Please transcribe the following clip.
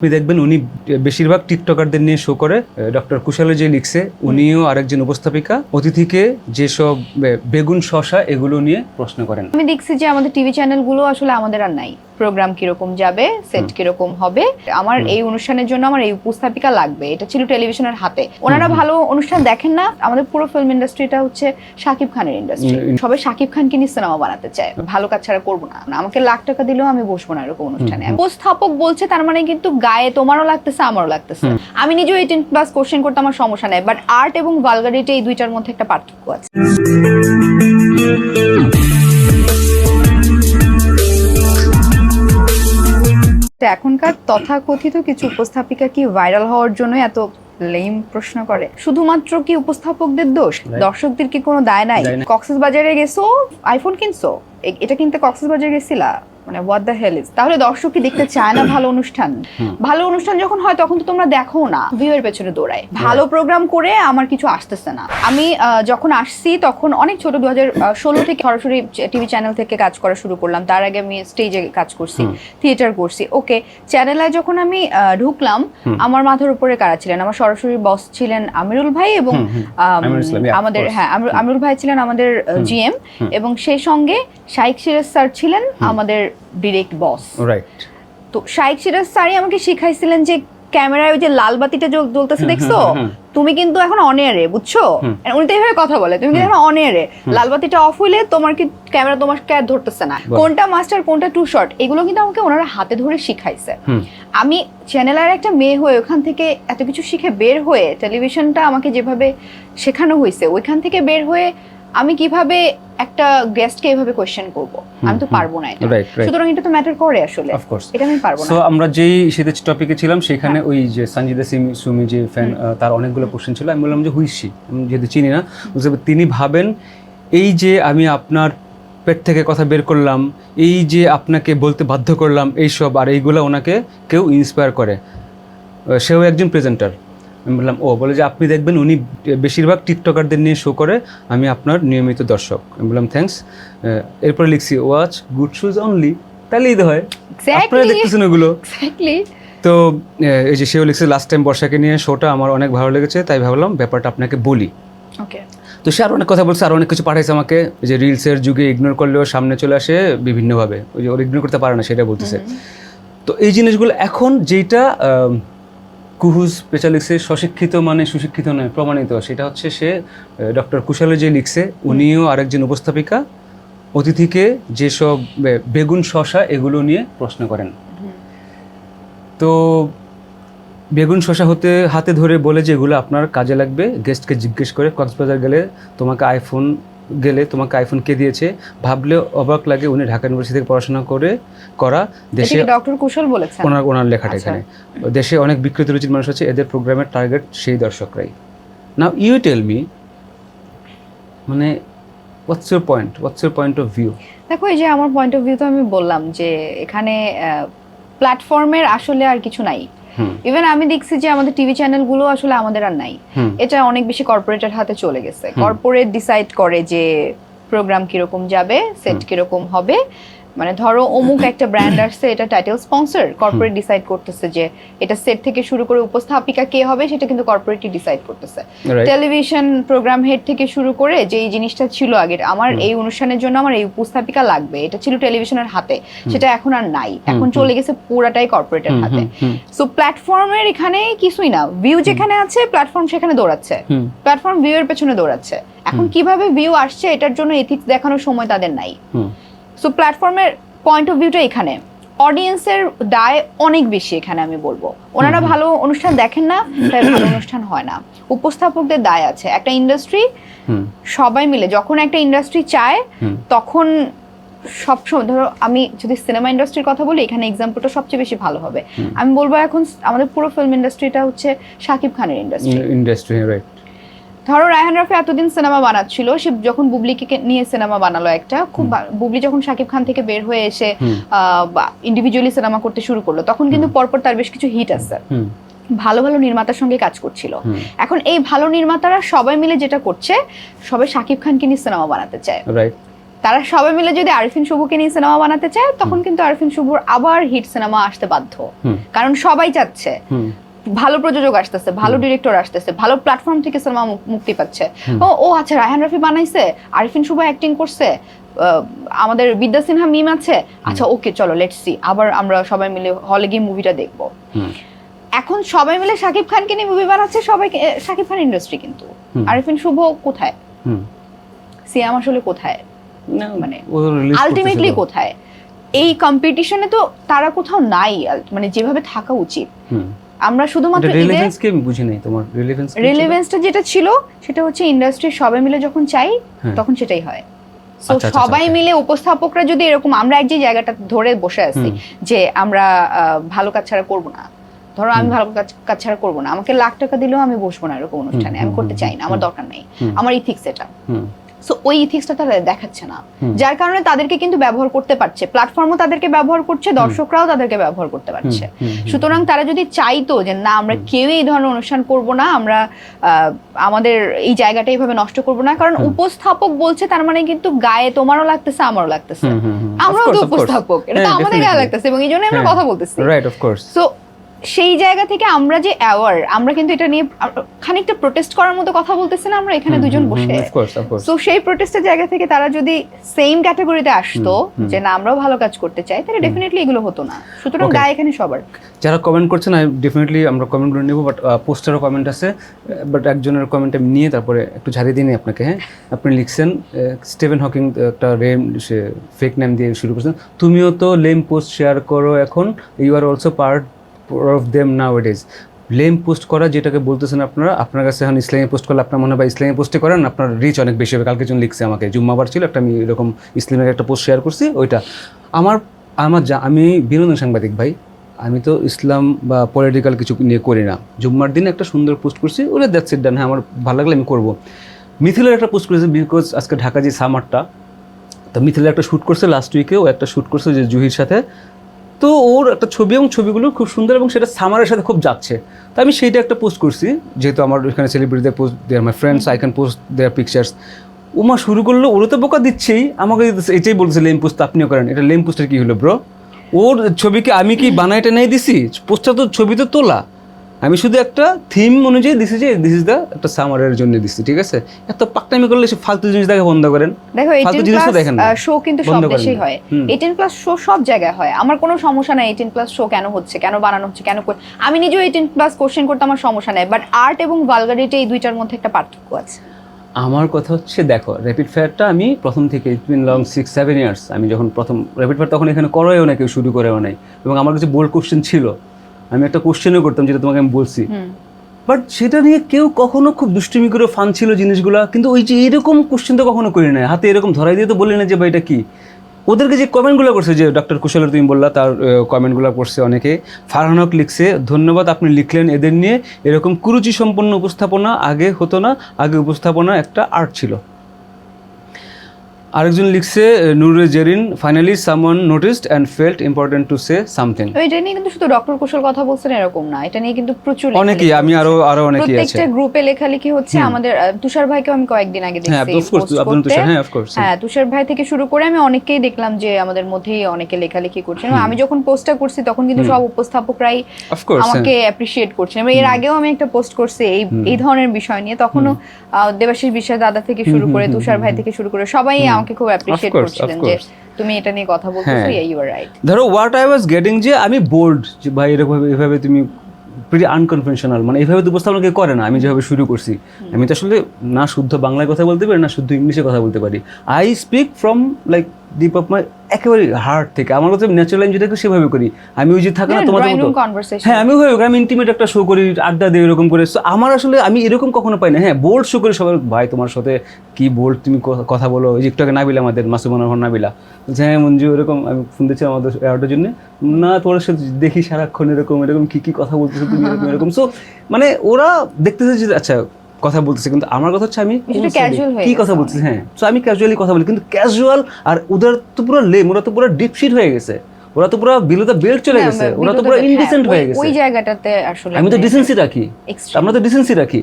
আপনি দেখবেন উনি বেশিরভাগ টিকটকারদের নিয়ে শো করে ডক্টর কুশালে যে লিখছে উনিও আরেকজন উপস্থাপিকা। অতিথিকে যেসব বেগুন শশা এগুলো নিয়ে প্রশ্ন করেন। আমি দেখছি যে আমাদের টিভি চ্যানেলগুলো আসলে আমাদের আর নাই। প্রোগ্রাম কীরকম যাবে সেট কীরকম হবে আমার এই অনুষ্ঠানের জন্য আমার এই উপস্থাপিকা লাগবে এটা ছিল টেলিভিশনের হাতে। ওনারা ভালো অনুষ্ঠান দেখেন না আমাদের পুরো ফিল্ম ইন্ডাস্ট্রিটা হচ্ছে শাকিব খানের ইন্ডাস্ট্রি। সবাই শাকিব খানকে নিয়ে সিনেমা বানাতে চায়। ভালো কাজ ছাড়া করব না। আমাকে লাখ টাকা দিলেও আমি বসবো না এরকম অনুষ্ঠানে। উপস্থাপক বলছে তার মানে কিন্তু গায়ে তোমারও লাগতেছে আমারও লাগতেছে। আমি নিজেও এইটিন প্লাস কোশ্চেন করতে আমার সমস্যা নেই বাট আর্ট এবং ভালগারিটি এই দুইটার মধ্যে একটা পার্থক্য আছে। এখনকার তথাকথিত কিছু উপস্থাপিকা কি ভাইরাল হওয়ার জন্য এত লেম প্রশ্ন করে? শুধুমাত্র কি উপস্থাপকদের দোষ? দর্শকদের কি কোনো দায় নাই? কক্সেস বাজারে গেছো আইফোন কিনছো? এটা কিনতে কক্সেস বাজারে গেছিলা? মানে হোয়াট দ্য হেল ইজ তাহলে দর্শক কি দেখতে চায় না ভালো অনুষ্ঠান? ভালো অনুষ্ঠান যখন হয় তখন তো তোমরা দেখো না। ভিউয়ের পেছনে দৌড়ায়। ভালো প্রোগ্রাম করে আমার কিছু আসতেছে না। আমি যখন আসছি তখন অনেক ছোট দু হাজার ষোলো থেকে সরাসরি টিভি চ্যানেল থেকে কাজ করা শুরু করলাম। তার আগে আমি স্টেজে কাজ করছি থিয়েটার করছি। ওকে চ্যানেলে যখন আমি ঢুকলাম আমার মাথার উপরে কারা ছিলেন? আমার সরাসরি বস ছিলেন আমিরুল ভাই এবং আমাদের হ্যাঁ আমিরুল- আমিরুল ভাই ছিলেন আমাদের জিএম এবং সেই সঙ্গে শাইক সিরাজ স্যার ছিলেন আমাদের ডিরেক্ট বস রাইট তো শাইক সিরাজ স্যারই আমাকে শিখাইছিলেন যে ক্যামেরায় ওই যে লাল বাতিটা জ্বল- জ্বলতেছে দেখছ? তুমি কিন্তু এখন অন এয়ারে বুঝছ? উনি তো এইভাবে কথা বলে তুমি কিন্তু এখন অন এয়ারে লাল বাতিটা অফ হইলে তোমার কি ক্যামেরা তোমার ক্যার ধরতেছে না? কোনটা মাস্টার কোনটা টু শর্ট এগুলো কিন্তু আমাকে ওনারা হাতে ধরে শিখাইছে। আমি চ্যানেলের একটা মেয়ে হয়ে ওখান থেকে এত কিছু শিখে বের হয়ে টেলিভিশনটা আমাকে যেভাবে শেখানো হয়েছে ওইখান থেকে বের হয়ে আমি কীভাবে একটা গেস্টকে এভাবে কোয়েশ্চেন করব। আমি তো পারব না এটা. সুতরাং এটা তো ম্যাটার করে আসলে। এটা আমি পারব না। সো আমরা যেই শীতের টপিকে ছিলাম সেখানে হ্যাঁ। ওই যে সঞ্জিদা সিমি সুমি যে ফ্যান তার অনেকগুলো কোশ্চেন ছিল। আমি বললাম যে হুইসি আমি যেহেতু চিনি না তিনি ভাবেন এই যে আমি আপনার পেট থেকে কথা বের করলাম এই যে আপনাকে বলতে বাধ্য করলাম এইসব আর এইগুলো ওনাকে কেউ ইন্সপায়ার করে। সেও একজন প্রেজেন্টার আমি বললাম ও বলে যে আপনি দেখবেন উনি বেশিরভাগ টিকটকারদের নিয়ে শো করে আমি আপনার নিয়মিত দর্শক। আমি বললাম থ্যাঙ্কস এরপরে লিখছি ওয়াচ গুড শুজ অনলি তাহলে তো হয়। আপনারা দেখতেছেন ওগুলো। তো এই যে সেও লিখছে লাস্ট টাইম বর্ষাকে নিয়ে শোটা আমার অনেক ভালো লেগেছে তাই ভাবলাম ব্যাপারটা আপনাকে বলি। ওকে তো সে আর অনেক কথা বলছে আর অনেক কিছু পাঠাইছে আমাকে যে রিলসের যুগে ইগনোর করলেও সামনে চলে আসে বিভিন্নভাবে। ওই যে ওর ইগনোর করতে পারে না সেটা বলতেছে। তো এই জিনিসগুলো এখন যেটা কুহুস পেঁচা লিখছে স্বশিক্ষিত মানে সুশিক্ষিত নয়, প্রমাণিত। সেটা হচ্ছে সে ডক্টর কুশালে যে লিখছে, উনিও আরেকজন উপস্থাপিকা, অতিথিকে যেসব বেগুন শশা এগুলো নিয়ে প্রশ্ন করেন। তো বেগুন শশা হতে, হাতে ধরে বলে যে এগুলো আপনার কাজে লাগবে গেস্টকে জিজ্ঞেস করে, কক্সবাজার গেলে তোমাকে আইফোন গেলে তোমাকে আইফোন কে দিয়েছে। ভাবলে অবাক লাগে উনি ঢাকা ইউনিভার্সিটি থেকে পড়াশোনা করে করা দেশে ডক্টর কুশল বলেছেন? ওনার ওনার লেখাটা আচ্ছা। এখানে। দেশে অনেক বিকৃত রুচির মানুষ আছে এদের প্রোগ্রামের টার্গেট সেই দর্শকরাই। নাও ইউ টেল মি মানে what's your point what's your point of view দেখো এই যে আমার পয়েন্ট অফ ভিউ তো আমি বললাম যে এখানে প্ল্যাটফর্মের আসলে আর কিছু নাই। ইভেন আমি দেখছি যে আমাদের টিভি চ্যানেলগুলো আসলে আমাদের আর নাই। এটা অনেক বেশি কর্পোরেটের হাতে চলে গেছে। কর্পোরেট ডিসাইড করে যে প্রোগ্রাম কীরকম যাবে সেট কীরকম হবে। মানে ধরো অমুক একটা ব্র্যান্ড আসছে এটা টাইটেল স্পন্সর কর্পোরেট ডিসাইড করতেছে যে এটা সেট থেকে শুরু করে উপস্থাপিকা কে হবে সেটা কিন্তু কর্পোরেটই ডিসাইড করতেছে। টেলিভিশন প্রোগ্রাম হেড থেকে শুরু করে যে এই জিনিসটা ছিল আগে আমার এই অনুষ্ঠানের জন্য আমার এই উপস্থাপিকা লাগবে এটা ছিল টেলিভিশনের হাতে সেটা এখন আর নাই। এখন চলে গেছে পুরাটাই কর্পোরেটের হাতে। সো প্ল্যাটফর্মের এখানে কিছুই না। ভিউ যেখানে আছে প্ল্যাটফর্ম সেখানে দৌড়াচ্ছে। প্ল্যাটফর্ম ভিউ এর পেছনে দৌড়াচ্ছে। এখন কীভাবে ভিউ আসছে এটার জন্য এথিক্স দেখানোর সময় তাদের নাই। সো প্ল্যাটফর্মের পয়েন্ট অফ ভিউটা এখানে। অডিয়েন্সের দায় অনেক বেশি এখানে আমি বলব। ওনারা ভালো অনুষ্ঠান দেখেন না তাই ভালো অনুষ্ঠান হয় না। উপস্থাপকদের দায় আছে। একটা ইন্ডাস্ট্রি সবাই মিলে যখন একটা ইন্ডাস্ট্রি চায়। তখন সবসময় ধরো আমি যদি সিনেমা ইন্ডাস্ট্রির কথা বলি এখানে এক্সাম্পলটা সবচেয়ে বেশি ভালো হবে। আমি বলব এখন আমাদের পুরো ফিল্ম ইন্ডাস্ট্রিটা হচ্ছে শাকিব খানের ইন্ডাস্ট্রি ইন্ডাস্ট্রি রাইট ধরো রায়হান রাফি এতদিন সিনেমা বানাচ্ছিল সে যখন বুবলিকে নিয়ে সিনেমা বানালো একটা খুব বুবলি যখন শাকিব খান থেকে বের হয়ে এসে ইন্ডিভিজুয়ালি সিনেমা করতে শুরু করল তখন কিন্তু পরপর তার বেশ কিছু হিট হুম। ভালো ভালো নির্মাতার সঙ্গে কাজ করছিল। এখন এই ভালো নির্মাতারা সবাই মিলে যেটা করছে সবাই শাকিব খানকে নিয়ে সিনেমা বানাতে চায়। রাইট তারা সবাই মিলে যদি আরিফিন শুভকে নিয়ে সিনেমা বানাতে চায় তখন কিন্তু আরিফিন শুভর আবার হিট সিনেমা আসতে বাধ্য। কারণ সবাই চাচ্ছে। ভালো প্রযোজক আসতেছে ভালো ডিরেক্টর আসতেছে ভালো প্ল্যাটফর্ম থেকে সিনেমা মুক্তি পাচ্ছে। ও আচ্ছা রায়হান রাফি বানাইছে আরিফিন শুভ অ্যাক্টিং করছে আহ, আমাদের বিদ্যা সিনহা মিম আছে। আচ্ছা ওকে চলো লেটস সি আবার আমরা সবাই মিলে হলে গিয়ে মুভিটা দেখব। এখন সবাই মিলে শাকিব খানকে নিয়ে মুভি বানাচ্ছে সবাই শাকিব খান ইন্ডাস্ট্রি কিন্তু। আরিফিন শুভ কোথায়? সিয়াম আসলে কোথায়? না, মানে আলটিমেটলি কোথায়? এই কম্পিটিশনে তো তারা কোথাও নাই মানে যেভাবে থাকা উচিত। আমরা শুধুমাত্র রিলেভেন্স কি বুঝি নাই তোমার রিলেভেন্স রিলেভেন্সটা যেটা ছিল সেটা হচ্ছে ইন্ডাস্ট্রি সবাই মিলে যখন চাই হ্যাঁ। তখন সেটাই হয়। So, আচ্ছা, আচ্ছা, সবাই আচ্ছা। মিলে উপস্থাপকরা যদি এরকম আমরা এক যে জায়গাটা ধরে বসে আছি যে আমরা ভালো কাজ ছাড়া করব না। ধরো আমি ভালো কাজ কাজ ছাড়া করব না। আমাকে লাখ টাকা দিলেও আমি বসবো না এরকম অনুষ্ঠানে। আমি করতে চাই না আমার দরকার নেই। আমার ইথিক্স এটা। সো ওই ইথিক্সটা তারা দেখাচ্ছে না। যার কারণে তাদেরকে কিন্তু ব্যবহার করতে পারছে। প্ল্যাটফর্মও তাদেরকে ব্যবহার করছে দর্শকরাও তাদেরকে ব্যবহার করতে পারছে। সুতরাং তারা যদি চাইতো যে না আমরা কেউই এই ধরনের অনুষ্ঠান করব না আমরা আহ, আমাদের এই জায়গাটা এইভাবে নষ্ট করব না। কারণ উপস্থাপক বলছে তার মানে কিন্তু গায়ে তোমারও লাগতেছে আমারও লাগতেছে। আমরাও তো. উপস্থাপক এটা তো হ্যাঁ, আমাদের গায়ে লাগতেছে এবং এই জন্য আমরা হ্যাঁ। কথা বলতেছি। রাইট অফ কোর্স সো সেই জায়গা থেকে আমরা যে অ্যাওয়ার আমরা কিন্তু এটা নিয়ে খানিকটা প্রোটেস্ট করার মতো কথা বলতেছি না আমরা এখানে দুজন বসে। তো সেই প্রোটেস্টের জায়গা থেকে তারা যদি সেম ক্যাটাগরিতে আসতো যে না আমরাও ভালো কাজ করতে চাই তাহলে ডেফিনেটলি এগুলো হতো না। সুতরাং. গায়ে এখানে সবার। যারা কমেন্ট করছেন আমি ডেফিনেটলি আমরা কমেন্টগুলো নেব বাট পোস্টারও কমেন্ট আছে বাট একজনের কমেন্ট আমি নিয়ে তারপরে একটু ঝাড়িয়ে দিই আপনাকে হ্যাঁ? আপনি লিখছেন স্টিভেন হকিং একটা রেম সে ফেক নেম দিয়ে শুরু করছেন তুমিও তো লেম পোস্ট শেয়ার করো এখন you are also part of them now it is lame post করা যেটাকে বলতেছেন আপনারা, আপনার কাছে এখন ইসলামী পোস্ট করলে আপনার মনে হয় ইসলামী পোস্টে করেন, আপনার রিচ অনেক বেশি হবে। কালকে জন লিখছে আমাকে জুম্মাবার ছিল, একটা আমি এরকম ইসলামের একটা পোস্ট শেয়ার করছি, ওইটা। আমার আমার যা, আমি বিনোদন সাংবাদিক ভাই, আমি তো ইসলাম বা পলিটিক্যাল কিছু নিয়ে করি না। জুম্মার দিনে একটা সুন্দর পোস্ট করছি, ওরা ইট ডান হ্যাঁ আমার ভালো লাগলে আমি করব। মিথিলের একটা পোস্ট করেছে বিকজ আজকে ঢাকা যে সামারটা, তো মিথিলের একটা শ্যুট করছে লাস্ট উইকে ও একটা শ্যুট করছে যে জুহির সাথে। তো ওর একটা ছবি এবং ছবিগুলো খুব সুন্দর এবং সেটা সামারের সাথে খুব যাচ্ছে। তো আমি সেইটা একটা পোস্ট করছি, যেহেতু আমার ওইখানে সেলিব্রিটিদের post their my friends I can post their pictures Uma শুরু করল ওরও তো বোকা দিচ্ছেই, আমাকে এটাই বলছে লেম পোস্ট আপনিও করেন। এটা লেম পোস্টের কী হলো ব্রো ওর ছবিকে আমি কি বানাইটা নেই দিছি? পোস্টটা তো, ছবি তো তোলা। আমি শুধু একটা থিম অনুযায়ী দিছি যে দিস ইজ দ্য একটা সামারের জন্য দিছি ঠিক আছে? এত পাকটামি করলে সে ফালতু জিনিস দেখা বন্ধ করেন। দেখো ফালতু প্লাস দেখেন না। শো কিন্তু সব দেশেই হয়। হুম। এইটিন প্লাস শো সব জায়গায় হয়। আমার কোনো সমস্যা নাই এইটিন প্লাস শো কেন হচ্ছে কেন বানানো হচ্ছে কেন আমি নিজেও এইটিন প্লাস কোশ্চেন করতে আমার সমস্যা নাই বাট আর্ট এবং ভালগারিটি এই দুইটার মধ্যে একটা পার্থক্য আছে। আমার কথা হচ্ছে দেখো র্যাপিড ফায়ারটা আমি প্রথম থেকে it been long six seven years আমি যখন প্রথম র্যাপিড ফায়ার তখন এখানে করেও না কেউ শুরু করেও নাই। এবং আমার কাছে বোল্ড কোশ্চেন ছিল আমি একটা কোশ্চেনও করতাম যেটা তোমাকে আমি বলছি। বাট সেটা নিয়ে কেউ কখনো খুব দুষ্টুমি করে ফান ছিল জিনিসগুলো কিন্তু ওই যে এরকম কোশ্চেন তো কখনো করি না হাতে এরকম ধরাই দিয়ে তো বলি না যে ভাই এটা কি? ওদেরকে যে কমেন্টগুলো করছে যে ডক্টর কুশলের তুমি বললা তার কমেন্টগুলো করছে অনেকে। ফারহানক লিখছে ধন্যবাদ আপনি লিখলেন এদের নিয়ে। এরকম কুরুচি সম্পন্ন উপস্থাপনা আগে হতো না। আগে উপস্থাপনা একটা আর্ট ছিল। আরেকজন লিখছে Nure Jerin finally someone noticed and felt important to say something এটা নিয়ে কিন্তু শুধু ডক্টর কুশল কথা বলছেন এরকম না এটা নিয়ে কিন্তু প্রচুর অনেকেই আমি আরও আরও অনেকেই আছে। প্রত্যেকটা গ্রুপে লেখালেখি হচ্ছে আমাদের তুষার ভাইকেও আমি কয়েকদিন আগে হ্যাঁ দেখছি অফকোর্স post আব্দুল করতে। তুষার হ্যাঁ অফকোর্স হ্যাঁ তুষার ভাই থেকে শুরু করে আমি অনেককেই দেখলাম যে আমাদের মধ্যেই অনেকে লেখালেখি করছেন। এবং আমি যখন পোস্টটা করছি তখন কিন্তু সব উপস্থাপকরাই অফকোর্স আমাকে অ্যাপ্রিসিয়েট করছেন। এর আগেও আমি একটা পোস্ট করছি এই এই ধরনের বিষয় নিয়ে। তখনও দেবাশিস বিশ্বাস দাদা থেকে শুরু করে তুষার ভাই থেকে শুরু করে সবাই আমাকে খুব অ্যাপ্রিশিয়েট করছিলেন যে তুমি এটা নিয়ে কথা বলতেছো ইয়া ইউ আর রাইট ধরো হোয়াট আই ওয়াজ গেটিং যে আমি বোর্ড ভাই এরকম এভাবে তুমি প্রিটি আনকনভেনশনাল মানে এইভাবে তো উপস্থাপনা কেউ করে না আমি যেভাবে শুরু করছি। আমি তো আসলে না শুদ্ধ বাংলায় কথা বলতে পারি না শুদ্ধ ইংলিশে কথা বলতে পারি। I speak from like deep of my একেবারে হার্ট থেকে। আমার কাছে ন্যাচারাল আমি যেটাকে সেভাবে করি। আমি ওই যে থাকে না তোমাদের মতো। হ্যাঁ আমি ওই আমি ইন্টিমেট একটা শো করি আড্ডা দিই এরকম করে। So, আমার আসলে আমি এরকম কখনো পাই না। হ্যাঁ বোল্ড শো করি সবাই ভাই তোমার সাথে কি বোল্ড তুমি কথা বলো। ওই যে একটু আগে নাবিলা আমাদের মাসুমান রহমান নাবিলা। বলছে, হ্যাঁ মঞ্জু এরকম আমি ফোন দিচ্ছি আমাদের অ্যাওয়ার্ডের জন্য। না তোমার সাথে দেখি সারাক্ষণ এরকম এরকম কি কি কথা বলতেছো তুমি এরকম এরকম। সো মানে ওরা দেখতেছে যে আচ্ছা কথা বলতেছে কিন্তু আমার কথা হচ্ছে আমি হয়ে কি কথা বলতেছি হ্যাঁ। তো আমি ক্যাজুয়ালি কথা বলি কিন্তু ক্যাজুয়াল আর ওদের তো পুরো লেম ওরা তো পুরো ডিপশিট হয়ে গেছে। ওরা তো পুরো বিলো দ্য বেল্ট চলে গেছে ওরা তো পুরো ইনডিসেন্ট হয়ে গেছে হ্যাঁ, ওই জায়গাটাতে আসলে আমি তো ডিসেন্সি রাখি। আমরা তো ডিসেন্সি রাখি।